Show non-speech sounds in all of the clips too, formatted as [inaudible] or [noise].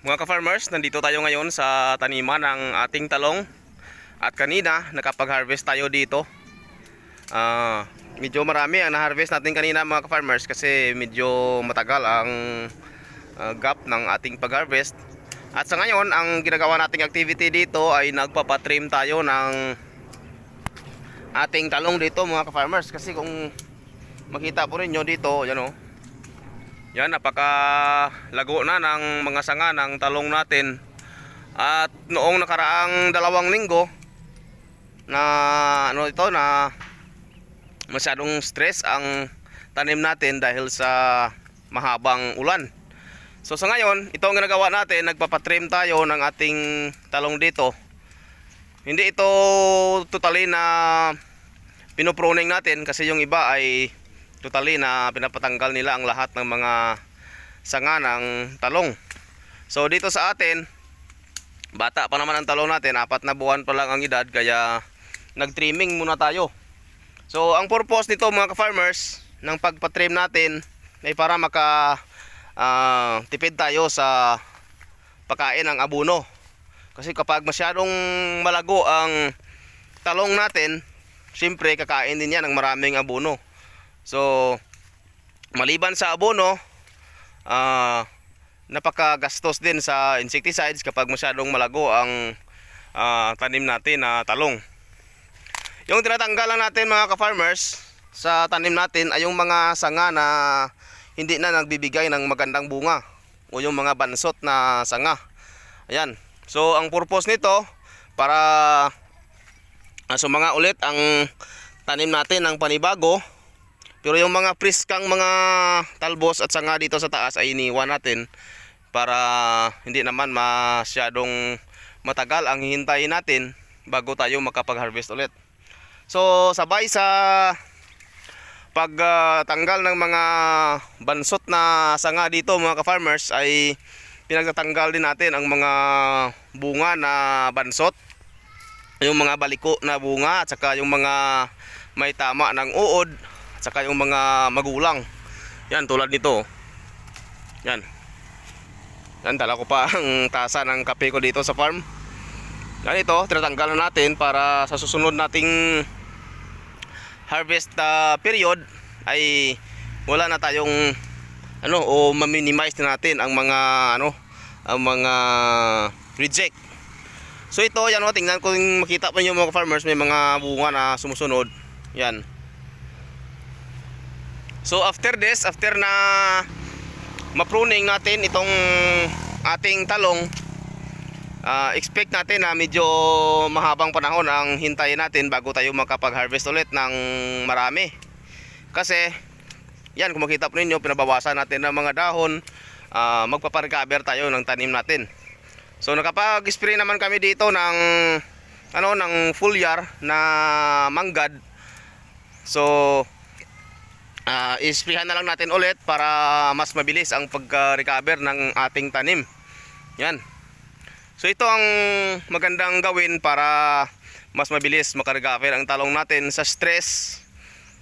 Mga ka-farmers, nandito tayo ngayon sa taniman ng ating talong. At kanina, nakapag-harvest tayo dito. Ah, medyo marami ang na-harvest natin kanina mga ka-farmers kasi medyo matagal ang ah, gap ng ating pag-harvest. At sa ngayon, ang ginagawa nating activity dito ay nagpapatrim tayo ng ating talong dito mga ka-farmers. Kasi kung makita po rin nyo dito, yan o. Yan, napaka lago na ng mga sanga ng talong natin. At noong nakaraang dalawang linggo na ano ito na masyadong stress ang tanim natin dahil sa mahabang ulan. So sa ngayon, ito ang ginagawa natin, nagpapatrim tayo ng ating talong dito. Hindi ito totally na pinupruning natin kasi yung iba ay totally na pinapatanggal nila ang lahat ng mga sanga ng talong. So dito sa atin, bata pa naman ang talong natin, apat na buwan pa lang ang edad kaya nag-trimming muna tayo. So ang purpose nito mga ka-farmers ng pagpatrim natin ay para maka ah, tipid tayo sa pagkain ng abono. Kasi kapag masyadong malago ang talong natin, siyempre kakain din yan ng maraming abono. So, maliban sa abono, ah napakagastos din sa insecticides kapag masyadong malago ang ah, tanim natin na talong. Yung tinatanggal lang natin mga ka-farmers sa tanim natin ay yung mga sanga na hindi na nagbibigay ng magandang bunga o yung mga bansot na sanga. Ayan. So, ang purpose nito para uh, sumanga ulit ang tanim natin ng panibago pero yung mga priskang mga talbos at sanga dito sa taas ay iniwan natin para hindi naman masyadong matagal ang hihintayin natin bago tayo makapag-harvest ulit. So sabay sa pagtanggal ng mga bansot na sanga dito mga ka-farmers ay pinagtatanggal din natin ang mga bunga na bansot yung mga baliko na bunga at saka yung mga may tama ng uod at saka yung mga magulang. Yan, tulad nito. Yan. Yan, dala ko pa [laughs] ang tasa ng kape ko dito sa farm. Yan ito, tinatanggal na natin para sa susunod nating harvest ah, period ay wala na tayong ano o ma-minimize na natin ang mga ano ang mga reject. So ito, yan o, tingnan ko yung makita pa niyo mga farmers, may mga bunga na sumusunod. Yan. So after this, after na mapruning natin itong ating talong, ah, expect natin na medyo mahabang panahon ang hintayin natin bago tayo makapag-harvest ulit ng marami. Kasi, yan kung makita po ninyo, pinabawasan natin ng mga dahon, ah, magpaparecover tayo ng tanim natin. So nakapag-spray naman kami dito ng ano ng full year na manggad. So ah isprayan na lang natin ulit para mas mabilis ang pagka-recover ng ating tanim. Yan. So ito ang magandang gawin para mas mabilis makarecover ang talong natin sa stress.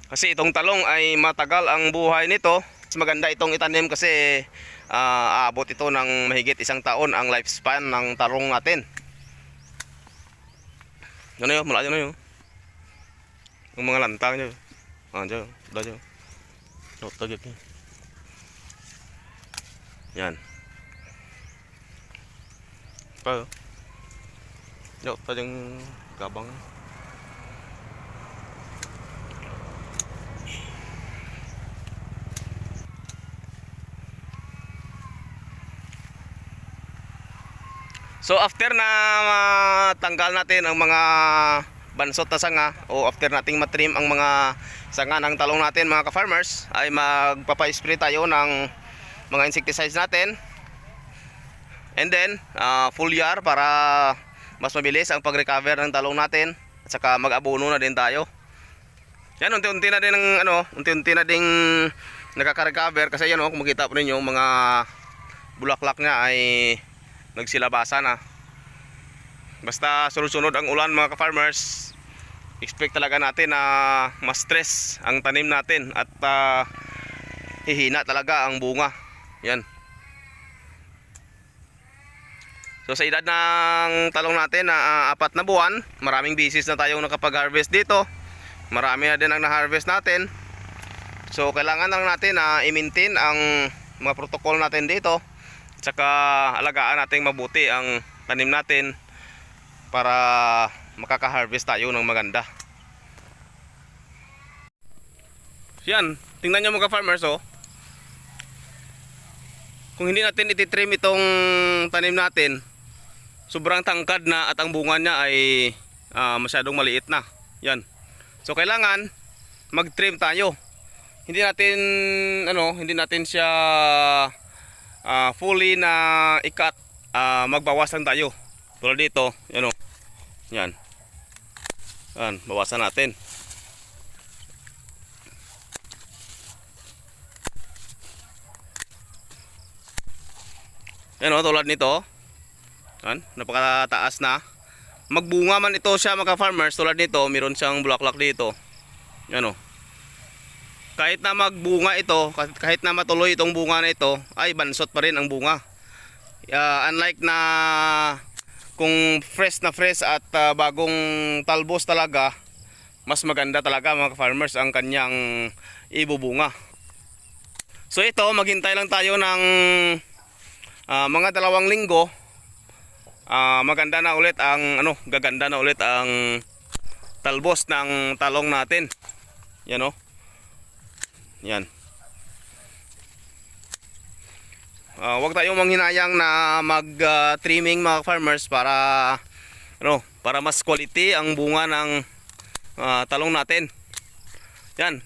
Kasi itong talong ay matagal ang buhay nito. Mas maganda itong itanim kasi ah, aabot ito ng mahigit isang taon ang lifespan ng talong natin. Ano yun? Malayo na yun. Yung mga lantang nyo. Ah, dyan. Dyan No, tagak niya. Yan. Pa. Yo, tadang gabang. So after na tanggal natin ang mga bansot na sanga. O after nating matrim ang mga sanga ng talong natin mga ka-farmers ay magpapa-spray tayo ng mga insecticides natin. And then ah, full year para mas mabilis ang pag-recover ng talong natin. At saka mag-abono na din tayo. Yan unti-unti na din ng ano unti-unti na ding nakaka-recover. Kasi yan oh kung makita po ninyo mga bulaklak niya ay nagsilabasa na basta sunod-sunod ang ulan mga ka-farmers expect talaga natin na mas stress ang tanim natin at ah, hihina talaga ang bunga yan So sa edad ng talong natin na ah, apat na buwan, maraming bisis na tayong nakapag-harvest dito. Marami na din ang na-harvest natin. So kailangan lang natin na i-maintain ang mga protocol natin dito. At saka alagaan natin mabuti ang tanim natin para makaka-harvest tayo ng maganda. Yan, tingnan nyo mga farmers oh. Kung hindi natin ititrim itong tanim natin, sobrang tangkad na at ang bunga niya ay ah, masyadong maliit na. Yan. So kailangan mag-trim tayo. Hindi natin ano, hindi natin siya ah, fully na ikat. Ah, magbawas lang tayo. Tulad dito, yan oh. Yan. Yan, bawasan natin. Yan o, tulad nito. Yan, napakataas na. Magbunga man ito siya mga farmers, tulad nito, meron siyang bulaklak dito. Yan o. Kahit na magbunga ito, kahit, na matuloy itong bunga na ito, ay bansot pa rin ang bunga. Ah, unlike na kung fresh na fresh at ah, bagong talbos talaga, mas maganda talaga mga farmers ang kanyang ibubunga. So ito, maghintay lang tayo ng Ah, mga dalawang linggo. Ah, maganda na ulit ang ano gaganda na ulit ang talbos ng talong natin. Yan o yan Ah, wag tayong manghinayang na mag ah, trimming mga farmers para ano para mas quality ang bunga ng ah, talong natin yan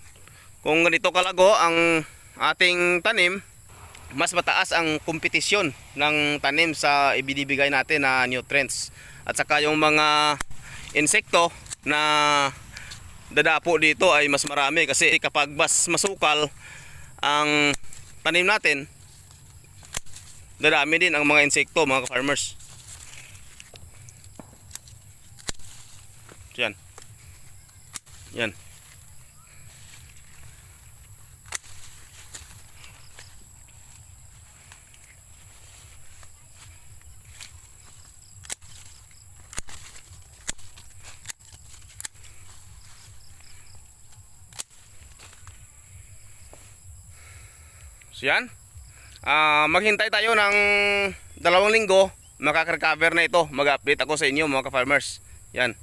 kung ganito kalago ang ating tanim mas mataas ang kompetisyon ng tanim sa ibinibigay natin na nutrients. At saka yung mga insekto na dadapo dito ay mas marami kasi kapag mas masukal ang tanim natin, dadami din ang mga insekto mga farmers. Yan. Yan. So yan. Ah, maghintay tayo ng dalawang linggo. Makaka-recover na ito. Mag-update ako sa inyo mga ka-farmers. Yan.